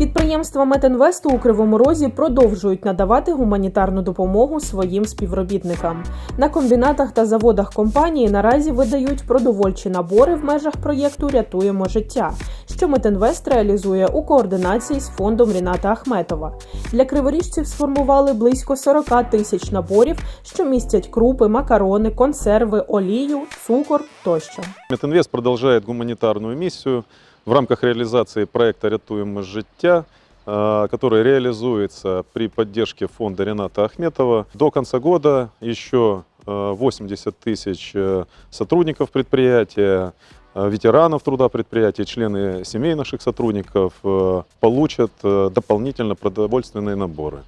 Підприємства Метинвесту у Кривому Розі продовжують надавати гуманітарну допомогу своїм співробітникам. На комбінатах та заводах компанії наразі видають продовольчі набори в межах проєкту Рятуємо життя, що Метинвест реалізує у координації з фондом Ріната Ахметова. Для криворіжців сформували близько 40 тисяч наборів, що містять крупи, макарони, консерви, олію, цукор тощо. Метинвест продолжает гуманитарную миссию в рамках реализации проекта «Рятуем життя», э, который реализуется при поддержке фонда Рената Ахметова. До конца года еще э, 80 тысяч э, сотрудников предприятия, э, ветеранов труда предприятия, члены семей наших сотрудников э, получат э, дополнительно продовольственные наборы.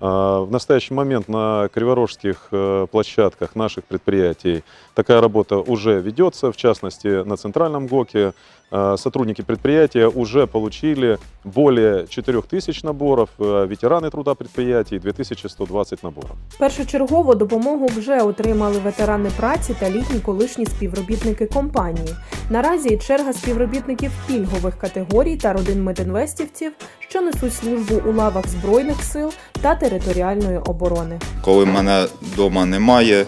А, В настоящий момент на криворожских площадках наших предприятий такая работа уже ведется, в частности на центральном ГОКе. э, Сотрудники предприятия уже получили более 4000 наборов, э, ветераны труда предприятий 2120 наборов. Першочергову допомогу вже отримали ветерани праці та літні колишні співробітники компанії. Наразі черга співробітників пільгових категорій та родин медінвестівців, що несуть службу у лавах збройних сил та територіальної оборони. Коли мене вдома немає,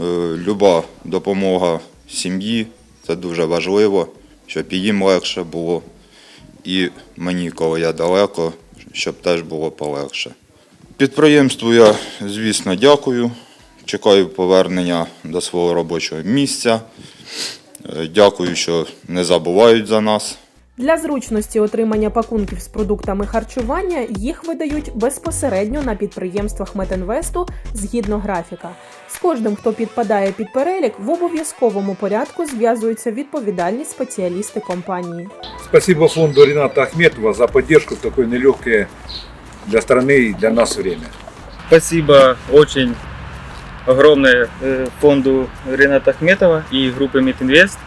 е, люба допомога сім'ї це дуже важливо, щоб їм легше було. І мені, коли я далеко, щоб теж було полегше. Підприємству я, звісно, дякую. Чекаю повернення до свого робочого місця. Е, Дякую, що не забувають за нас. Для зручності отримання пакунків з продуктами харчування їх видають безпосередньо на підприємствах Метинвесту згідно графіка. З кожним, хто підпадає під перелік, в обов'язковому порядку зв'язуються відповідальні спеціалісти компанії. Спасибо фонду Рената Ахметова за поддержку в такое нелегкое для страны и для нас время. Спасибо очень огромное э, фонду Рената Ахметова и группе Митинвест.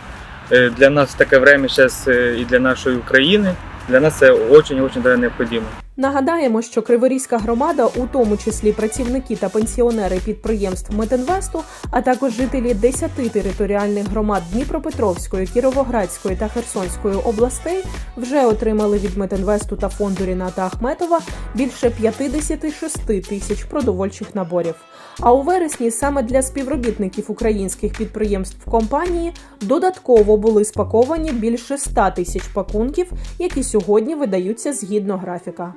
Э, Для нас в такое время сейчас и для нашей Украины, для нас это очень-очень даже необходимо. Нагадаємо, що Криворізька громада, у тому числі працівники та пенсіонери підприємств Метинвесту, а також жителі 10 територіальних громад Дніпропетровської, Кіровоградської та Херсонської областей, вже отримали від Метинвесту та фонду Ріната Ахметова більше 56 тисяч продовольчих наборів. А у вересні саме для співробітників українських підприємств компанії додатково були спаковані більше 100 тисяч пакунків, які сьогодні видаються згідно графіка.